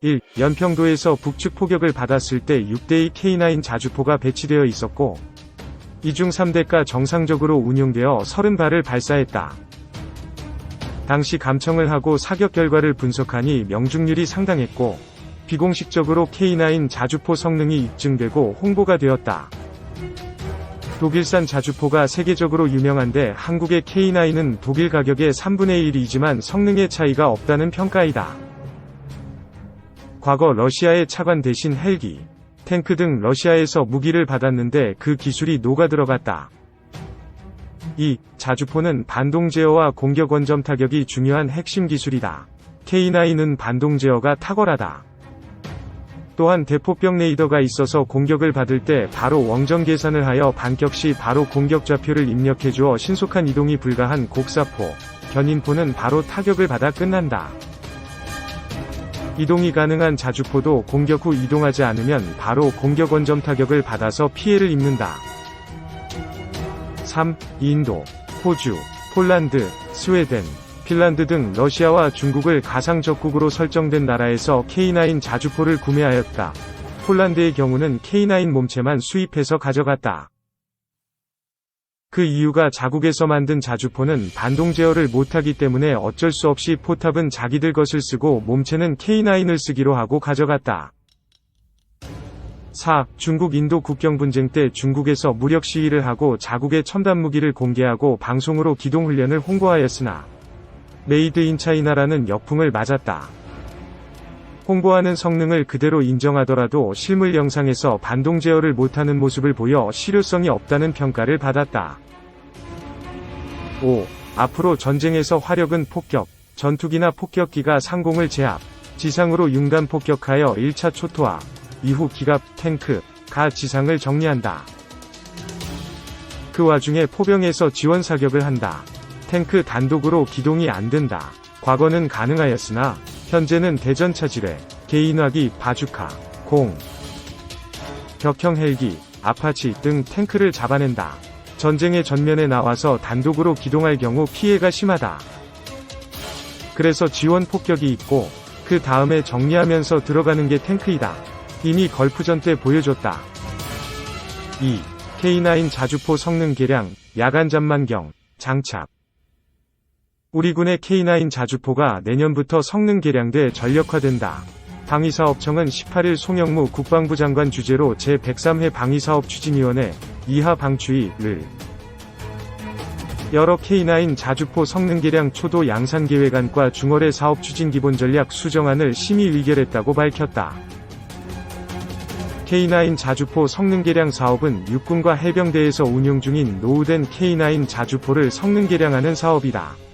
1. 연평도에서 북측 포격을 받았을 때 6대의 K9 자주포가 배치되어 있었고, 이중 3대가 정상적으로 운용되어 30발을 발사했다. 당시 감청을 하고 사격 결과를 분석하니 명중률이 상당했고, 비공식적으로 K9 자주포 성능이 입증되고 홍보가 되었다. 독일산 자주포가 세계적으로 유명한데 한국의 K9은 독일 가격의 3분의 1이지만 성능의 차이가 없다는 평가이다. 과거 러시아의 차관 대신 헬기, 탱크 등 러시아에서 무기를 받았는데 그 기술이 녹아들어갔다. 2. 자주포는 반동 제어와 공격 원점 타격이 중요한 핵심 기술이다. K9은 반동 제어가 탁월하다. 또한 대포병 레이더가 있어서 공격을 받을 때 바로 원정 계산을 하여 반격 시 바로 공격 좌표를 입력해 주어 신속한 이동이 불가한 곡사포, 견인포는 바로 타격을 받아 끝난다. 이동이 가능한 자주포도 공격 후 이동하지 않으면 바로 공격 원점 타격을 받아서 피해를 입는다. 3. 인도, 호주, 폴란드, 스웨덴, 핀란드 등 러시아와 중국을 가상 적국으로 설정된 나라에서 K9 자주포를 구매하였다. 폴란드의 경우는 K9 몸체만 수입해서 가져갔다. 그 이유가 자국에서 만든 자주포는 반동 제어를 못하기 때문에 어쩔 수 없이 포탑은 자기들 것을 쓰고 몸체는 K9을 쓰기로 하고 가져갔다. 4. 중국 인도 국경 분쟁 때 중국에서 무력 시위를 하고 자국의 첨단 무기를 공개하고 방송으로 기동 훈련을 홍보하였으나 메이드 인 차이나라는 역풍을 맞았다. 홍보하는 성능을 그대로 인정하더라도 실물 영상에서 반동 제어를 못하는 모습을 보여 실효성이 없다는 평가를 받았다. 5. 앞으로 전쟁에서 화력은 폭격, 전투기나 폭격기가 상공을 제압, 지상으로 융단 폭격하여 1차 초토화, 이후 기갑, 탱크, 가 지상을 정리한다. 그 와중에 포병에서 지원 사격을 한다. 탱크 단독으로 기동이 안 된다. 과거는 가능하였으나 현재는 대전 차지뢰, 개인화기, 바주카, 공, 격형 헬기, 아파치 등 탱크를 잡아낸다. 전쟁의 전면에 나와서 단독으로 기동할 경우 피해가 심하다. 그래서 지원 폭격이 있고 그 다음에 정리하면서 들어가는 게 탱크이다. 이미 걸프전 때 보여줬다. 2. K9 자주포 성능 개량, 야간 잠만경, 장착. 우리 군의 K9 자주포가 내년부터 성능 개량돼 전력화된다. 방위사업청은 18일 송영무 국방부 장관 주재로 제103회 방위사업 추진위원회 이하 방추위를 여러 K9 자주포 성능 개량 초도 양산 계획안과 중월의 사업 추진 기본 전략 수정안을 심의 의결했다고 밝혔다. K9 자주포 성능 개량 사업은 육군과 해병대에서 운용 중인 노후된 K9 자주포를 성능 개량하는 사업이다.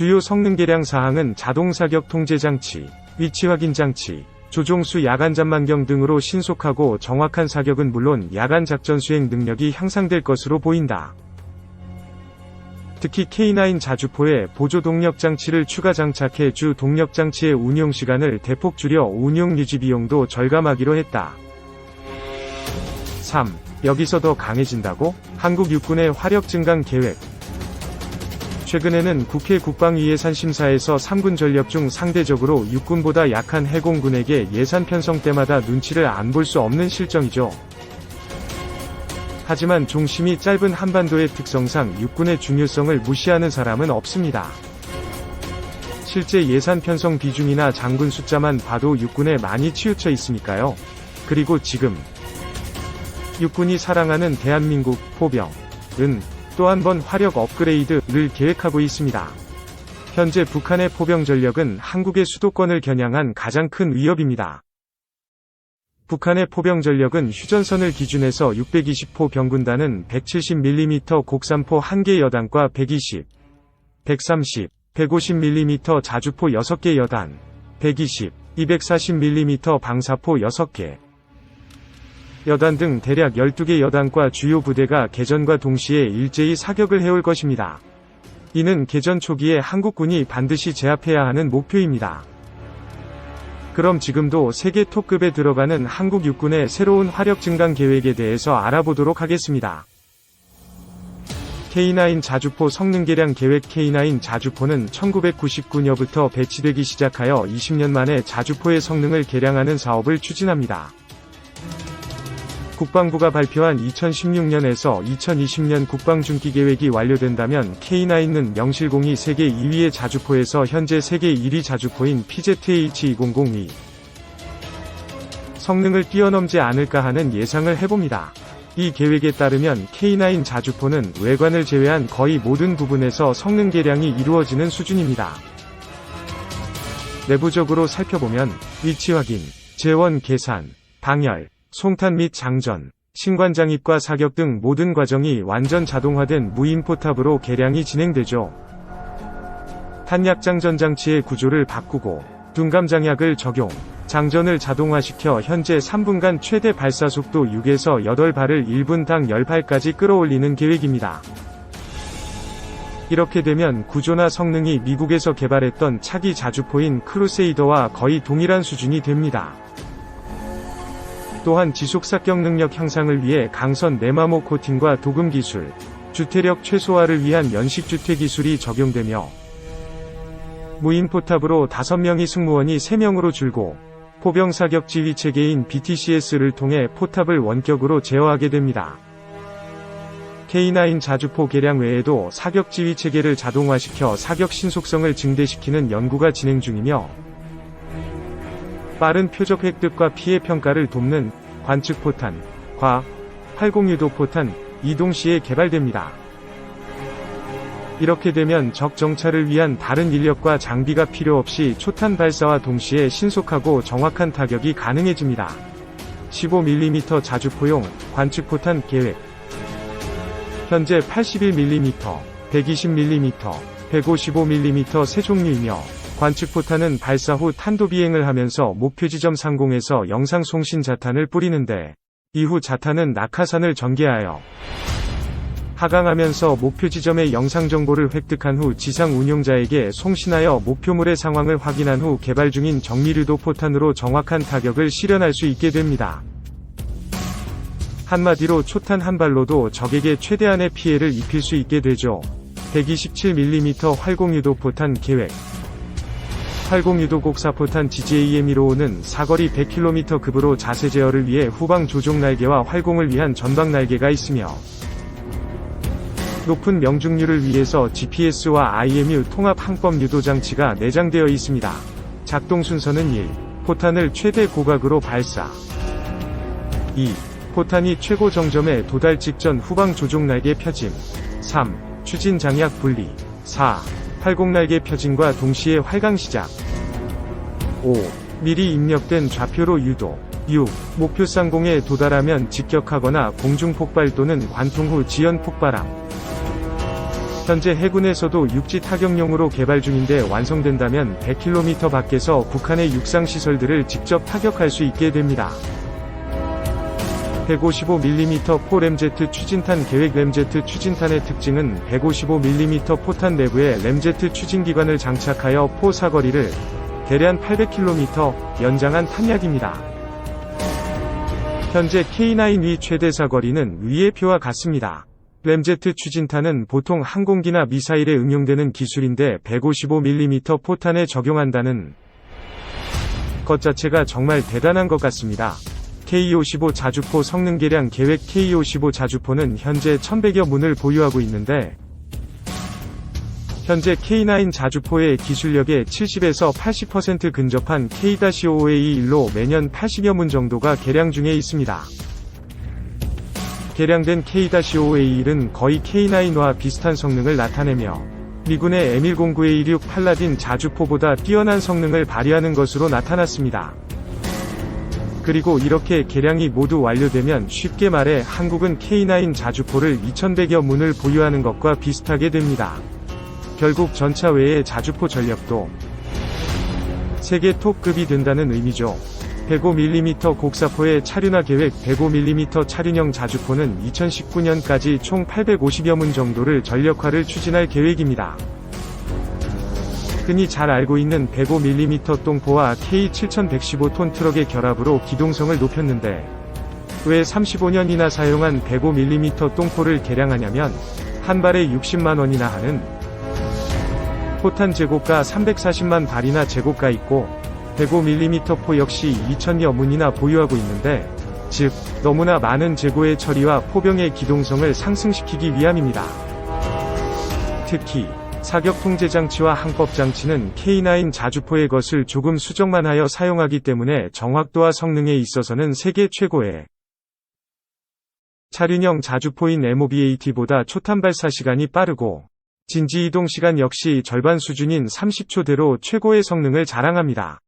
주요 성능 개량 사항은 자동 사격 통제 장치, 위치 확인 장치, 조종수 야간 잠만경 등으로 신속하고 정확한 사격은 물론 야간 작전 수행 능력이 향상될 것으로 보인다. 특히 K9 자주포에 보조 동력 장치를 추가 장착해 주 동력 장치의 운용 시간을 대폭 줄여 운용 유지 비용도 절감하기로 했다. 3. 여기서 더 강해진다고? 한국 육군의 화력 증강 계획. 최근에는 국회 국방위 예산 심사에서 3군 전력 중 상대적으로 육군보다 약한 해공군에게 예산 편성 때마다 눈치를 안 볼 수 없는 실정이죠. 하지만 중심이 짧은 한반도의 특성상 육군의 중요성을 무시하는 사람은 없습니다. 실제 예산 편성 비중이나 장군 숫자만 봐도 육군에 많이 치우쳐 있으니까요. 그리고 지금 육군이 사랑하는 대한민국 포병 은 또 한 번 화력 업그레이드를 계획하고 있습니다. 현재 북한의 포병 전력은 한국의 수도권을 겨냥한 가장 큰 위협입니다. 북한의 포병 전력은 휴전선을 기준해서 620호 병군단은 170mm 곡산포 1개 여단과 120, 130, 150mm 자주포 6개 여단, 120, 240mm 방사포 6개, 여단 등 대략 12개 여단과 주요 부대가 개전과 동시에 일제히 사격을 해올 것입니다. 이는 개전 초기에 한국군이 반드시 제압해야 하는 목표입니다. 그럼 지금도 세계 톱급에 들어가는 한국 육군의 새로운 화력 증강 계획에 대해서 알아보도록 하겠습니다. K9 자주포 성능 개량 계획 K9 자주포는 1999년부터 배치되기 시작하여 20년 만에 자주포의 성능을 개량하는 사업을 추진합니다. 국방부가 발표한 2016년에서 2020년 국방중기 계획이 완료된다면 K9는 명실공히 세계 2위의 자주포에서 현재 세계 1위 자주포인 PZH-200위 성능을 뛰어넘지 않을까 하는 예상을 해봅니다. 이 계획에 따르면 K9 자주포는 외관을 제외한 거의 모든 부분에서 성능 개량이 이루어지는 수준입니다. 내부적으로 살펴보면 위치 확인, 재원 계산, 방열, 송탄 및 장전, 신관 장입과 사격 등 모든 과정이 완전 자동화된 무인 포탑으로 개량이 진행되죠. 탄약 장전 장치의 구조를 바꾸고 둔감 장약을 적용, 장전을 자동화시켜 현재 3분간 최대 발사 속도 6에서 8발을 1분당 10발까지 끌어올리는 계획입니다. 이렇게 되면 구조나 성능이 미국에서 개발했던 차기 자주포인 크루세이더와 거의 동일한 수준이 됩니다. 또한 지속 삭격 능력 향상을 위해 강선 네마모 코팅과 도금 기술, 주태력 최소화를 위한 연식주퇴 기술이 적용되며 무인 포탑으로 5명이 승무원이 3명으로 줄고 포병 사격 지휘 체계인 BTCS를 통해 포탑을 원격으로 제어하게 됩니다. K9 자주포 개량 외에도 사격 지휘 체계를 자동화시켜 사격 신속성을 증대시키는 연구가 진행 중이며 빠른 표적 획득과 피해 평가를 돕는 관측 포탄, 과, 활공유도 포탄, 이 동 시에 개발됩니다. 이렇게 되면 적 정찰을 위한 다른 인력과 장비가 필요 없이 초탄 발사와 동시에 신속하고 정확한 타격이 가능해집니다. 15mm 자주포용 관측포탄 계획 현재 81mm, 120mm, 155mm 세 종류이며 관측포탄은 발사 후 탄도 비행을 하면서 목표 지점 상공에서 영상 송신 자탄을 뿌리는데 이후 자탄은 낙하산을 전개하여 하강하면서 목표 지점의 영상 정보를 획득한 후 지상 운용자에게 송신하여 목표물의 상황을 확인한 후 개발 중인 정밀유도 포탄으로 정확한 타격을 실현할 수 있게 됩니다. 한마디로 초탄 한 발로도 적에게 최대한의 피해를 입힐 수 있게 되죠. 127mm 활공유도 포탄 계획 활공유도 곡사포탄 GJM155는 사거리 100km 급으로 자세 제어를 위해 후방 조종 날개와 활공을 위한 전방 날개가 있으며 높은 명중률을 위해서 GPS와 IMU 통합 항법 유도 장치가 내장되어 있습니다. 작동 순서는 1. 포탄을 최대 고각으로 발사 2. 포탄이 최고 정점에 도달 직전 후방 조종 날개 펴짐 3. 추진 장약 분리 4. 활공 날개 펴짐과 동시에 활강 시작 5. 미리 입력된 좌표로 유도 6. 목표 상공에 도달하면 직격하거나 공중 폭발 또는 관통 후 지연 폭발함 현재 해군에서도 육지 타격용으로 개발 중인데 완성된다면 100km 밖에서 북한의 육상 시설들을 직접 타격할 수 있게 됩니다. 155mm 포 램제트 추진탄 계획 램제트 추진탄의 특징은 155mm 포탄 내부에 램제트 추진기관을 장착하여 포 사거리를 대략 800km 연장한 탄약입니다. 현재 K9 위 최대 사거리는 위의 표와 같습니다. 램제트 추진탄은 보통 항공기나 미사일에 응용되는 기술인데 155mm 포탄에 적용한다는 것 자체가 정말 대단한 것 같습니다. K55 자주포 성능 개량 계획 K55 자주포는 현재 1100여 문을 보유하고 있는데 현재 K9 자주포의 기술력의 70에서 80% 근접한 K-5A1로 매년 80여 문 정도가 개량 중에 있습니다. 개량된 K-5A1은 거의 K9와 비슷한 성능을 나타내며 미군의 M109A16 팔라딘 자주포보다 뛰어난 성능을 발휘하는 것으로 나타났습니다. 그리고 이렇게 개량이 모두 완료되면 쉽게 말해 한국은 K9 자주포를 2100여 문을 보유하는 것과 비슷하게 됩니다. 결국 전차 외의 자주포 전력도 세계 톱급이 된다는 의미죠. 105mm 곡사포의 차륜화 계획 105mm 차륜형 자주포는 2019년까지 총 850여 문 정도를 전력화를 추진할 계획입니다. 흔히 잘 알고 있는 105mm 똥포와 K7115톤 트럭의 결합으로 기동성을 높였는데 왜 35년이나 사용한 105mm 똥포를 개량하냐면 한 발에 60만원이나 하는 포탄 재고가 340만 발이나 재고가 있고 105mm 포 역시 2000여 문이나 보유하고 있는데 즉 너무나 많은 재고의 처리와 포병의 기동성을 상승시키기 위함입니다. 특히 사격 통제 장치와 항법 장치는 K9 자주포의 것을 조금 수정만 하여 사용하기 때문에 정확도와 성능에 있어서는 세계 최고의 차륜형 자주포인 MOBAT보다 초탄 발사 시간이 빠르고 진지 이동 시간 역시 절반 수준인 30초대로 최고의 성능을 자랑합니다.